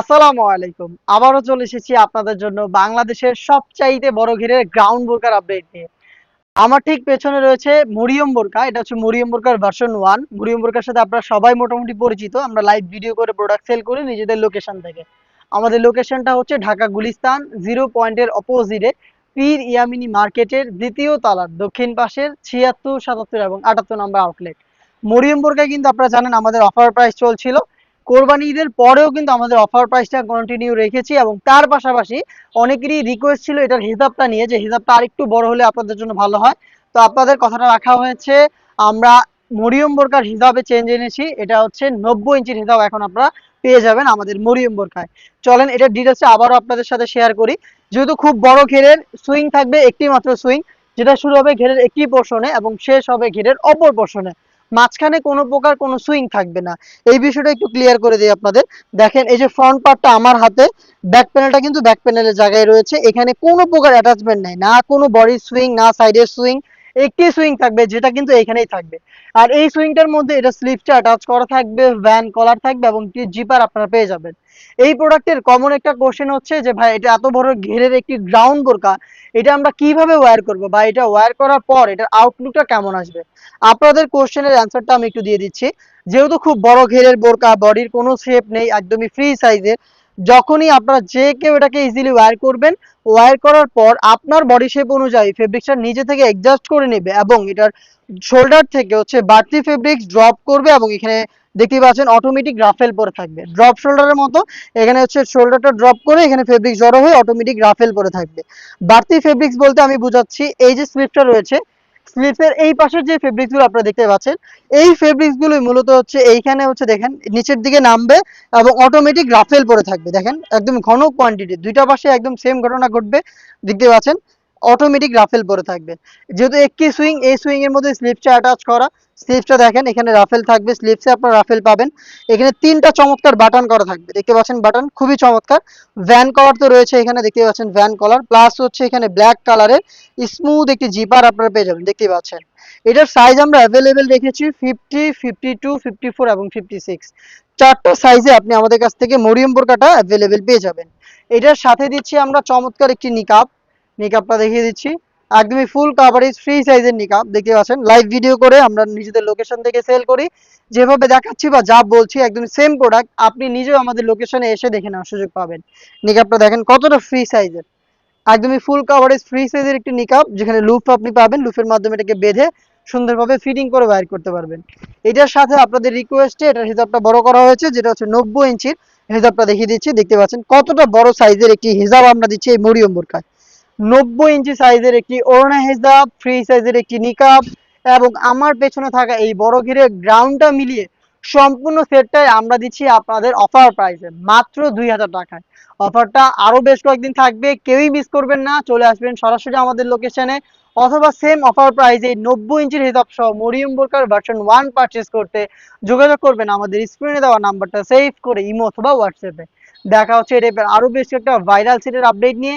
আসসালামু আলাইকুম। আবারও চলে এসেছি আপনাদের জন্য বাংলাদেশের সবচাইতে বড় ঘেরের গ্রাউন্ড বোরকার আপডেট নিয়ে। আমার ঠিক পেছনে রয়েছে মরিয়ম বোরকা, এটা হচ্ছে মরিয়ম বোরকার ভার্সন ওয়ান মরিয়ম বোরকার সাথে আপনারা সবাই মোটামুটি পরিচিত, আমরা লাইভ ভিডিও করে প্রোডাক্ট সেল করি নিজেদের লোকেশন থেকে। আমাদের লোকেশনটা হচ্ছে ঢাকা গুলিস্তান জিরো পয়েন্টের অপোজিটে পীর ইয়ামিনী মার্কেটের দ্বিতীয় তালার দক্ষিণ পাশের ছিয়াত্তর, সাতাত্তর এবং আটাত্তর নম্বর আউটলেট মরিয়ম বোরকায় কিন্তু আপনারা জানেন আমাদের অফার প্রাইস চলছিল কোরবানি ঈদের পরেও কিন্তু আমাদের অফার প্রাইসটা কন্টিনিউ রেখেছি এবং তার পাশাপাশি অনেকেরই রিকোয়েস্ট ছিল এটার হিসাবটা নিয়ে যে হিসাবটা আরেকটু বড় হলে আপনাদের জন্য ভালো হয়। তো আপনাদের কথাটা রাখা হয়েছে, আমরা মরিয়ম বোরকার হিসাবে চেঞ্জ এনেছি, এটা হচ্ছে নব্বই ইঞ্চির হিসাব এখন আপনারা পেয়ে যাবেন আমাদের মরিয়ম বোরকায়। চলেন, এটার ডিটেলসে আবারও আপনাদের সাথে শেয়ার করি। যেহেতু খুব বড় ঘেরের সুইং থাকবে একটি মাত্র সুইং যেটা শুরু হবে ঘেরের একটি পোর্শনে এবং শেষ হবে ঘেরের অপর পোর্শনে মাঝখানে কোনো প্রকার কোনো সুইং থাকবে না। এই বিষয়টা একটু ক্লিয়ার করে দিই আপনাদের। দেখেন, এই যে ফ্রন্ট পার্টটা আমার হাতে ব্যাক প্যানেলটা কিন্তু ব্যাক প্যানেলের জায়গায় রয়েছে। এখানে কোনো প্রকার অ্যাটাচমেন্ট নাই, না কোনো বডি সুইং না সাইডের সুইং একটি সুইং থাকবে, যেটা কিন্তু এখানেই থাকবে। আর এই সুইংটার মধ্যে এটা স্লিপটা অ্যাটাচ করা থাকবে ভ্যান কলার থাকবে এবং জিপার আপনারা পেয়ে যাবেন। এই প্রোডাক্টের কমন একটা কোশ্চেন হচ্ছে যে, ভাই, এটা এত বড় ঘেরের একটি গ্রাউন্ড বোরকা এটা আমরা কীভাবে ওয়্যার করব? বা এটা ওয়্যার করার পর এটার আউটলুকটা কেমন আসবে? আপনাদের কোশ্চেনের অ্যান্সারটা আমি একটু দিয়ে দিচ্ছি। যেহেতু খুব বড় ঘেরের বোরকা বডির কোনো শেপ নেই, একদমই ফ্রি সাইজের যখনই আপনারা যে কেউ এটাকে ইজিলি ওয়্যার করবেন ওয়্যার করার পর আপনার বডি শেপ অনুযায়ী ফেব্রিক্সটা নিজে থেকে অ্যাডজাস্ট করে নেবে এবং এটার শোল্ডার থেকে হচ্ছে বাড়তি ফেব্রিক্স ড্রপ করবে এবং এখানে দেখতে পাচ্ছেন অটোমেটিক রাফেল পরে থাকবে। ড্রপ শোল্ডারের মতো, এখানে হচ্ছে শোল্ডারটা ড্রপ করে এখানে ফেব্রিক্স জড়ো হয়ে অটোমেটিক রাফেল পরে থাকবে। বাড়তি ফেব্রিক্স বলতে আমি বুঝাচ্ছি, এই যে স্লিপটা রয়েছে স্লিপের এই পাশের যে ফেব্রিক্সগুলো আপনারা দেখতে পাচ্ছেন, এই ফেব্রিকগুলো মূলত হচ্ছে এইখানে হচ্ছে দেখেন, নিচের দিকে নামবে এবং অটোমেটিক রাফেল পরে থাকবে। দেখেন, একদম ঘন কোয়ান্টিটি দুইটা পাশে একদম সেম ঘটনা ঘটবে। দেখতে পাচ্ছেন? অটোমেটিক রাফেল পরে থাকবে। যেহেতু একটি সুইং এই সুইং এর মধ্যে স্লিপসটা অ্যাটাচ করা স্লিপসটা দেখেন, এখানে রাফেল থাকবে স্লিপসে আপনার রাফেল পাবেন। এখানে তিনটা চমৎকার বাটন করা থাকবে, দেখতে পাচ্ছেন বাটন খুবই চমৎকার। ভ্যান কলার তো রয়েছে এখানে, দেখতে পাচ্ছেন ভ্যান কলার প্লাস হচ্ছে এখানে ব্ল্যাক কালারের স্মুথ একটি জিপার আপনারা পেয়ে যাবেন দেখতে পাচ্ছেন। এটার সাইজ আমরা অ্যাভেলেবেল রেখেছি fifty fifty two fifty four এবং ফিফটি সিক্স চারটা সাইজে আপনি আমাদের কাছ থেকে মরিয়ম বোরকাটা অ্যাভেলেবেল পেয়ে যাবেন। এটার সাথে দিচ্ছি আমরা চমৎকার একটি নিকাপ নিকাপটা দেখিয়ে দিচ্ছি। একদমই ফুল কাভারেজ ফ্রি সাইজের নিকাপ দেখতে পাচ্ছেন? লাইভ ভিডিও করে আমরা নিজেদের লোকেশন থেকে সেল করি। যেভাবে দেখাচ্ছি বা যা বলছি একদম সেম প্রোডাক্ট আপনি নিজেও আমাদের লোকেশনে এসে দেখে নেওয়ার সুযোগ পাবেন। নিকাপটা দেখেন কতটা ফ্রি সাইজের একদমই ফুল কাভারেজ ফ্রি সাইজের একটি নিকাপ, যেখানে লুপ আপনি পাবেন। লুপের মাধ্যমে এটাকে বেঁধে সুন্দরভাবে ফিটিং করে বাইর করতে পারবেন। এটার সাথে আপনাদের রিকোয়েস্টে এটার হিসাবটা বড় করা হয়েছে, যেটা হচ্ছে নব্বই ইঞ্চির হিসাবটা দেখিয়ে দিচ্ছি। দেখতে পাচ্ছেন কতটা বড় সাইজের একটি হিসাব আমরা দিচ্ছি এই মরিয়ম বোরকায়। নব্বই ইঞ্চি সাইজের একটি ওড়না হিজাব ফ্রি সাইজের একটি নিকাব এবং আমার পেছনে থাকা এই বড় ঘিরে গ্রাউন্ডটা মিলিয়ে সম্পূর্ণ সেটটাই আমরা দিচ্ছি আপনাদের অফার প্রাইসে মাত্র দুই হাজার টাকায়। অফারটা আরও বেশ কয়েকদিন থাকবে, কেউই মিস করবেন না, চলে আসবেন সরাসরি আমাদের লোকেশনে অথবা সেম অফার প্রাইসে নব্বই ইঞ্চির হিসাব সহ মরিয়ম বোরকার ভার্সন ওয়ান পারচেস করতে যোগাযোগ করবেন আমাদের স্ক্রিনে দেওয়া নাম্বারটা সেভ করে ইমো অথবা হোয়াটসঅ্যাপে দেখা হচ্ছে এটা আরও বেশ একটা ভাইরাল সেটের আপডেট নিয়ে।